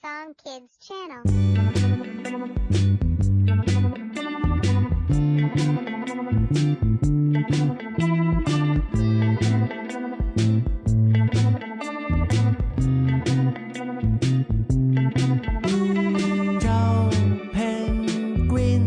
Python Kids channel. เจ้าเพนกวิน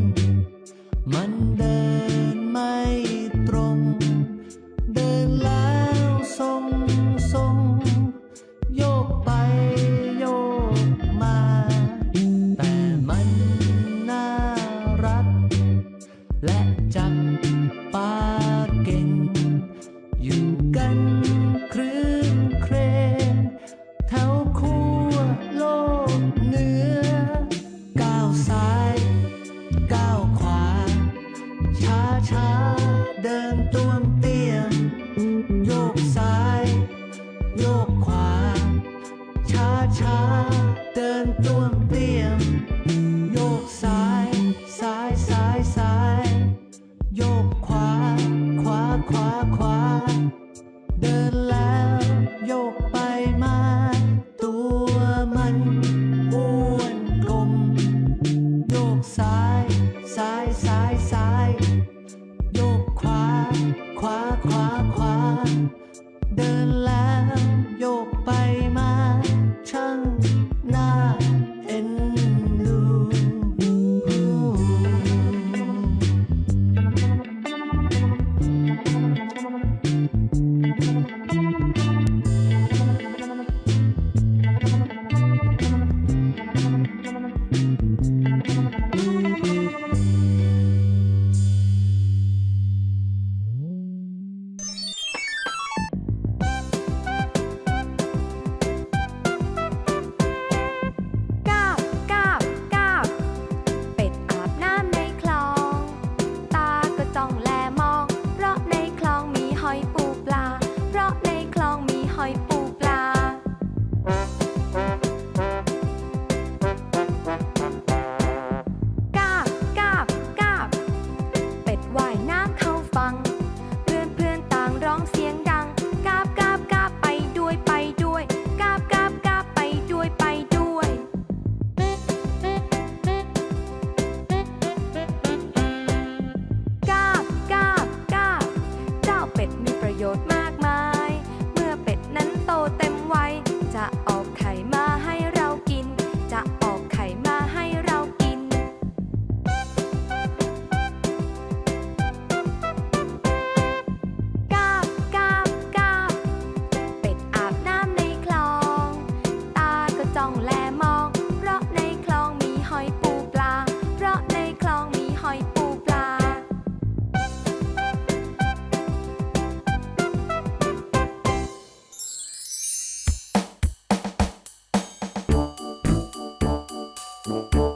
Yo. Thank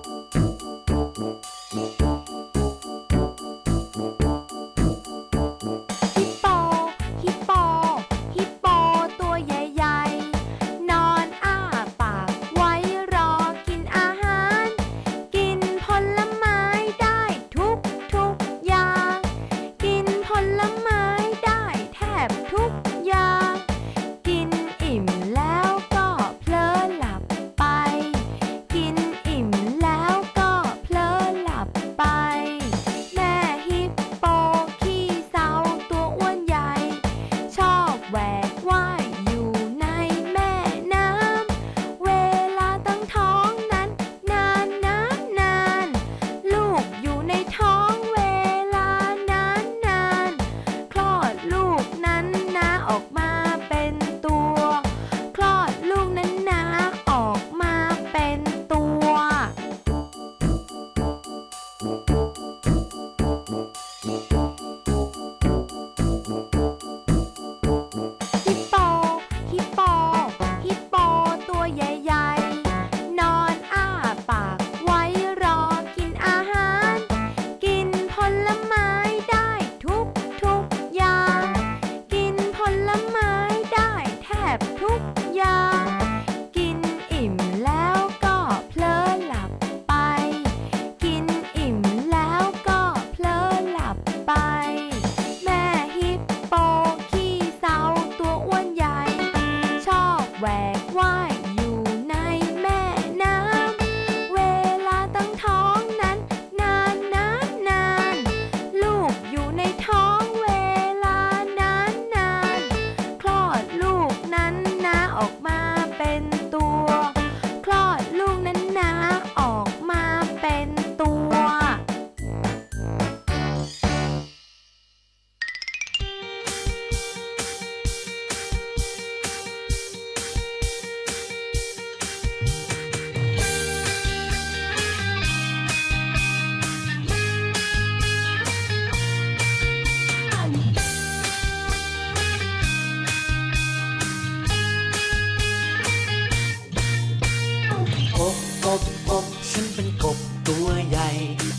บทุกอย่าง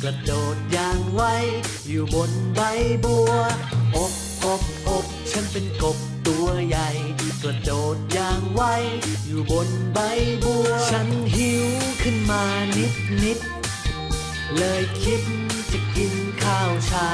ระโดดอย่างไว อยู่บนใบบัวอบอบอบฉันเป็นกบตัวใหญ่ กระโดดอย่างไว อยู่บนใบบัว ฉันหิวขึ้นมานิดนิดเลยคิดจะกินข้าวเช้า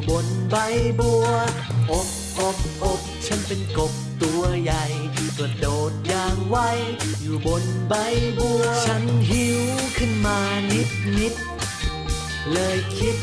อยู่บนใบบัว อบอบอบฉันเป็นกบตัวใหญ่กระโดดอย่างไว อยู่บนใบบัว ฉันหิวขึ้นมานิดนิดเลยคิด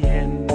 เห็น